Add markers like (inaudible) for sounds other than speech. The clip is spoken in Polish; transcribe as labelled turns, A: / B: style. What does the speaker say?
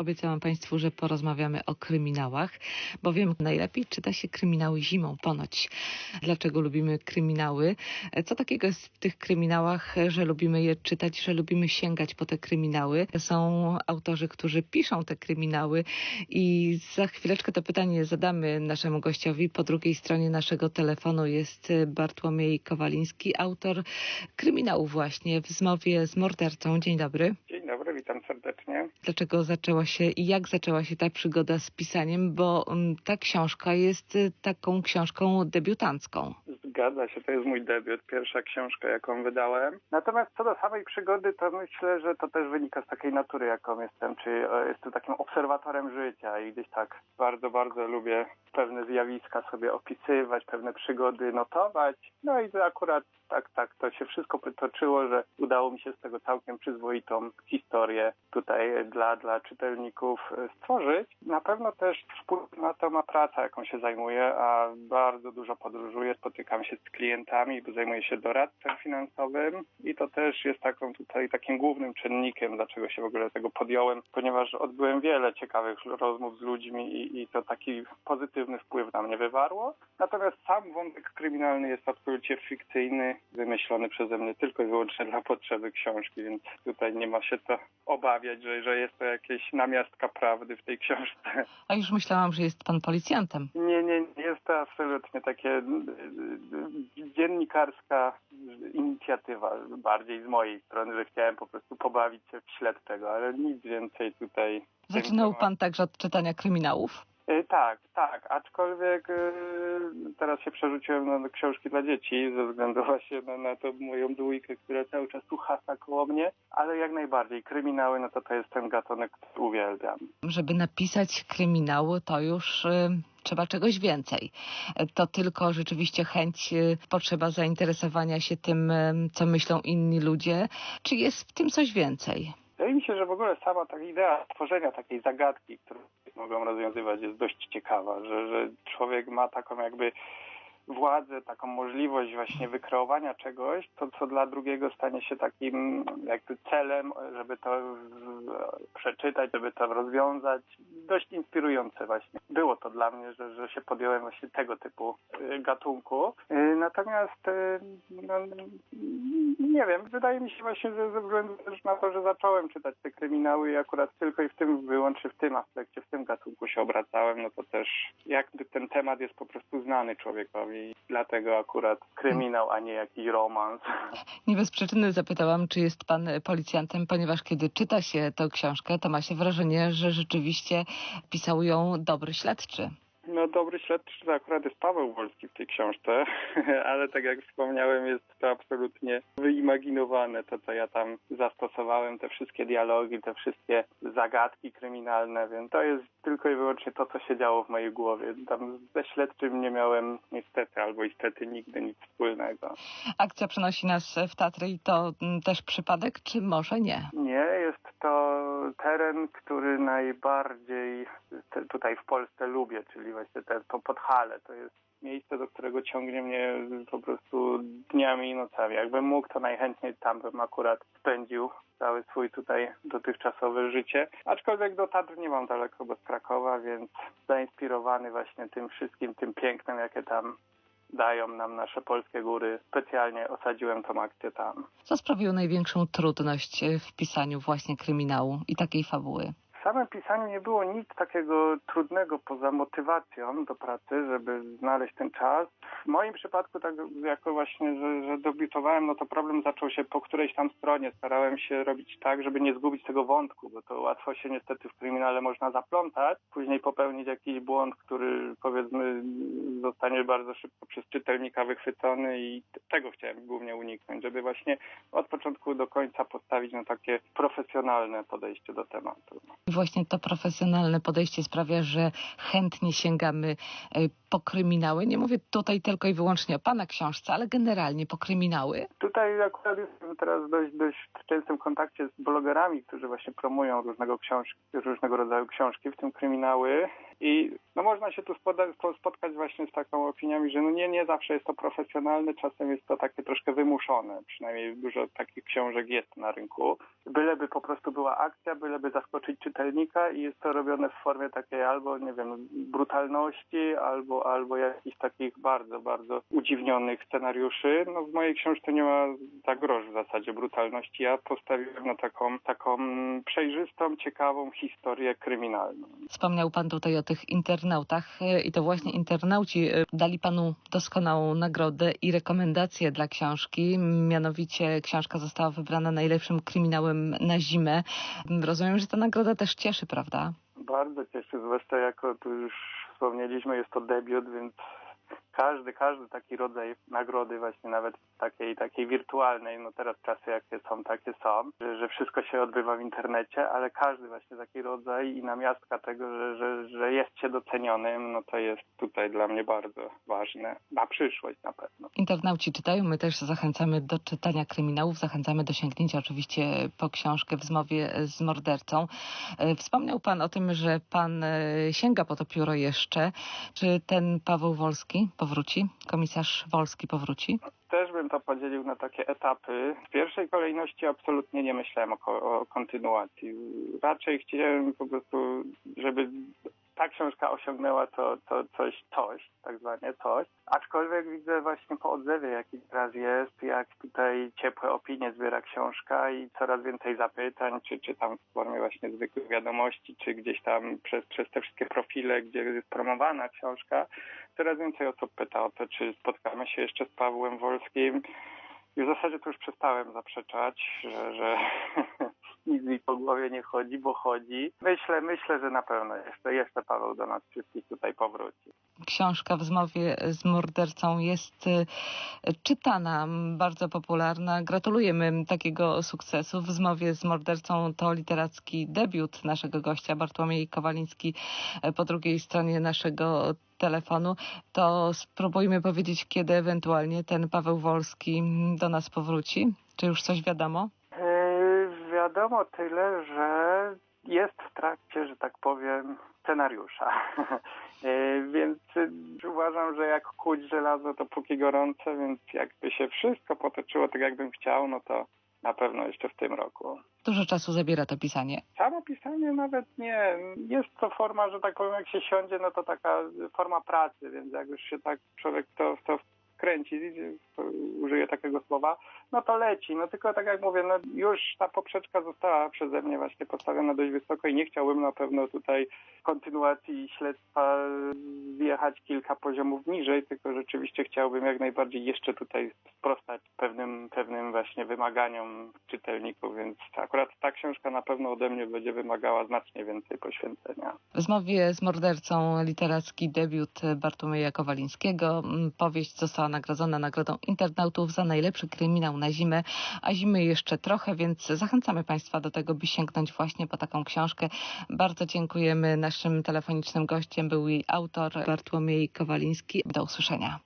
A: Obiecałam Państwu, że porozmawiamy o kryminałach, bowiem najlepiej czyta się kryminały zimą ponoć. Dlaczego lubimy kryminały? Co takiego jest w tych kryminałach, że lubimy je czytać, że lubimy sięgać po te kryminały? Są autorzy, którzy piszą te kryminały i za chwileczkę to pytanie zadamy naszemu gościowi. Po drugiej stronie naszego telefonu jest Bartłomiej Kowaliński, autor kryminału właśnie w zmowie z mordercą. Dzień dobry.
B: Dzień dobry,
A: Dlaczego zaczęła się i jak zaczęła się ta przygoda z pisaniem? Bo mm, ta książka jest y, taką książką debiutancką.
B: Zgadza się, to jest mój debiut, pierwsza książka, jaką wydałem. Natomiast co do samej przygody, to myślę, że to też wynika z takiej natury, jaką jestem, czyli e, jestem takim obserwatorem życia i gdzieś tak bardzo, bardzo lubię pewne zjawiska sobie opisywać, pewne przygody notować. No i to akurat tak, tak, to się wszystko potoczyło, że udało mi się z tego całkiem przyzwoitą historię tutaj dla, dla czytelników e, stworzyć. Na pewno też wpływ na to ma praca, jaką się zajmuję, a bardzo dużo podróżuję, spotykam się z klientami, bo zajmuję się doradztwem finansowym i to też jest taką tutaj takim głównym czynnikiem, dlaczego się w ogóle tego podjąłem, ponieważ odbyłem wiele ciekawych rozmów z ludźmi i, i to taki pozytywny wpływ na mnie wywarło. Natomiast sam wątek kryminalny jest absolutnie fikcyjny, wymyślony przeze mnie tylko i wyłącznie dla potrzeby książki, więc tutaj nie ma się co obawiać, że, że jest to jakieś namiastka prawdy w tej książce.
A: A już myślałam, że jest pan policjantem.
B: Nie, nie, jest to absolutnie takie y, y, dziennikarska inicjatywa bardziej z mojej strony, że chciałem po prostu pobawić się w śled tego, ale nic więcej tutaj.
A: Zaczynał pan także od czytania kryminałów?
B: Y, Tak, tak, aczkolwiek y, teraz się przerzuciłem na książki dla dzieci ze względu właśnie na, na tą moją dwójkę, która cały czas tu hasa koło mnie, ale jak najbardziej kryminały, no to to jest ten gatunek, który uwielbiam.
A: Żeby napisać kryminały, to już y, trzeba czegoś więcej. To tylko rzeczywiście chęć, potrzeba zainteresowania się tym, co myślą inni ludzie. Czy jest w tym coś więcej?
B: Wydaje mi się, że w ogóle sama ta idea tworzenia takiej zagadki, którą mogą rozwiązywać, jest dość ciekawa, że, że człowiek ma taką jakby władzę, taką możliwość właśnie wykreowania czegoś, to co dla drugiego stanie się takim jakby celem, żeby to przeczytać, żeby to rozwiązać. Dość inspirujące właśnie. Było to dla mnie, że, że się podjąłem właśnie tego typu y, gatunku. Y, Natomiast y, no, nie wiem, wydaje mi się właśnie, że ze względu też na to, że zacząłem czytać te kryminały i akurat tylko i w tym, wyłącznie w tym aspekcie, w tym gatunku się obracałem, no to też jakby ten temat jest po prostu znany człowiekowi dlatego akurat kryminał, a nie jakiś romans.
A: Nie bez przyczyny zapytałam, czy jest pan policjantem, ponieważ kiedy czyta się tę książkę, to ma się wrażenie, że rzeczywiście pisał ją dobry śledczy.
B: No dobry śledczy to akurat jest Paweł Wolski w tej książce, (laughs) ale tak jak wspomniałem jest to absolutnie wyimaginowane, to co ja tam zastosowałem, te wszystkie dialogi, te wszystkie zagadki kryminalne, więc to jest tylko i wyłącznie to, co się działo w mojej głowie. Tam ze śledczym nie miałem niestety albo istety nigdy nic wspólnego.
A: Akcja przenosi nas w Tatry i to mm, też przypadek, czy może nie?
B: Nie, jest teren, który najbardziej te, tutaj w Polsce lubię, czyli właśnie te, to Podhale. To jest miejsce, do którego ciągnie mnie po prostu dniami i nocami. Jakbym mógł, to najchętniej tam bym akurat spędził cały swój tutaj dotychczasowe życie. Aczkolwiek do Tatr nie mam daleko, bo z Krakowa, więc zainspirowany właśnie tym wszystkim, tym pięknem, jakie tam dają nam nasze polskie góry. Specjalnie osadziłem tą akcję tam.
A: Co sprawiło największą trudność w pisaniu właśnie kryminału i takiej fabuły?
B: W samym pisaniu nie było nic takiego trudnego poza motywacją do pracy, żeby znaleźć ten czas. W moim przypadku, tak jako właśnie, że, że no to problem zaczął się po którejś tam stronie. Starałem się robić tak, żeby nie zgubić tego wątku, bo to łatwo się niestety w kryminale można zaplątać, później popełnić jakiś błąd, który powiedzmy zostanie bardzo szybko przez czytelnika wychwycony i tego chciałem głównie uniknąć, żeby właśnie od początku do końca postawić na takie profesjonalne podejście do tematu.
A: Właśnie to profesjonalne podejście sprawia, że chętnie sięgamy y, po kryminały? Nie mówię tutaj tylko i wyłącznie o pana książce, ale generalnie po kryminały.
B: Tutaj akurat jestem teraz w dość, dość częstym kontakcie z blogerami, którzy właśnie promują różnego, książki, różnego rodzaju książki, w tym kryminały. I no można się tu spotkać właśnie z taką opiniami, że no nie, nie zawsze jest to profesjonalne, czasem jest to takie troszkę wymuszone. Przynajmniej dużo takich książek jest na rynku. Byleby po prostu była akcja, byleby zaskoczyć czytelnika i jest to robione w formie takiej albo, nie wiem, brutalności, albo, albo jakichś takich bardzo, bardzo udziwnionych scenariuszy. No w mojej książce nie ma za grosz w zasadzie brutalności. Ja postawiłem na taką, taką przejrzystą, ciekawą historię kryminalną.
A: Wspomniał pan tutaj o tych internautach e, i to właśnie internauci e, dali panu doskonałą nagrodę i rekomendacje dla książki. Mianowicie książka została wybrana najlepszym kryminałem na zimę. Rozumiem, że ta nagroda też cieszy, prawda?
B: Bardzo cieszy, zwłaszcza jako tu już wspomnieliśmy, jest to debiut, więc każdy, każdy taki rodzaj nagrody właśnie nawet takiej, takiej wirtualnej, no teraz czasy jakie są, takie są, że, że wszystko się odbywa w internecie, ale każdy właśnie taki rodzaj i namiastka tego, że, że, że jest się docenionym, no to jest tutaj dla mnie bardzo ważne, na przyszłość na pewno.
A: Internauci czytają, my też zachęcamy do czytania kryminałów, zachęcamy do sięgnięcia oczywiście po książkę w zmowie z mordercą. E, Wspomniał pan o tym, że pan e, sięga po to pióro jeszcze. Czy ten Paweł Wolski powróci? Komisarz Wolski powróci?
B: Też bym to podzielił na takie etapy. W pierwszej kolejności absolutnie nie myślałem o, o kontynuacji. Raczej chciałem po prostu, żeby ta książka osiągnęła to, to coś, coś, tak zwane coś. Aczkolwiek widzę właśnie po odzewie, jaki teraz jest, jak tutaj ciepłe opinie zbiera książka i coraz więcej zapytań, czy, czy tam w formie właśnie zwykłych wiadomości, czy gdzieś tam przez, przez te wszystkie profile, gdzie jest promowana książka, coraz więcej osób pyta o to, czy spotkamy się jeszcze z Pawłem Wolskim. I w zasadzie to już przestałem zaprzeczać, że, że nic mi po głowie nie chodzi, bo chodzi. Myślę, myślę, że na pewno jeszcze, jeszcze Paweł do nas wszystkich tutaj powróci.
A: Książka w zmowie z mordercą jest y, czytana, bardzo popularna. Gratulujemy takiego sukcesu. W zmowie z mordercą to literacki debiut naszego gościa Bartłomiej Kowaliński e, po drugiej stronie naszego telefonu. To spróbujmy powiedzieć, kiedy ewentualnie ten Paweł Wolski do nas powróci. Czy już coś wiadomo?
B: Wiadomo tyle, że jest w trakcie, że tak powiem, scenariusza. Yy, (laughs) więc y, uważam, że jak kuć żelazo, to póki gorące, więc jakby się wszystko potoczyło tak, jakbym chciał, no to na pewno jeszcze w tym roku.
A: Dużo czasu zabiera to pisanie.
B: Samo pisanie nawet nie. Jest to forma, że tak powiem, jak się siądzie, no to taka forma pracy, więc jak już się tak człowiek to, to kręci, użyję takiego słowa, no to leci. No tylko tak jak mówię, no już ta poprzeczka została przeze mnie właśnie postawiona dość wysoko i nie chciałbym na pewno tutaj kontynuacji śledztwa zjechać kilka poziomów niżej, tylko rzeczywiście chciałbym jak najbardziej jeszcze tutaj sprostać pewnym, pewnym właśnie wymaganiom czytelników, więc akurat ta książka na pewno ode mnie będzie wymagała znacznie więcej poświęcenia.
A: W z mordercą literacki debiut Bartłomieja Kowalińskiego. Powieść została nagrodzona nagrodą internautów za najlepszy kryminał na zimę, a zimy jeszcze trochę, więc zachęcamy Państwa do tego, by sięgnąć właśnie po taką książkę. Bardzo dziękujemy. Naszym telefonicznym gościem był jej autor Bartłomiej Kowaliński. Do usłyszenia.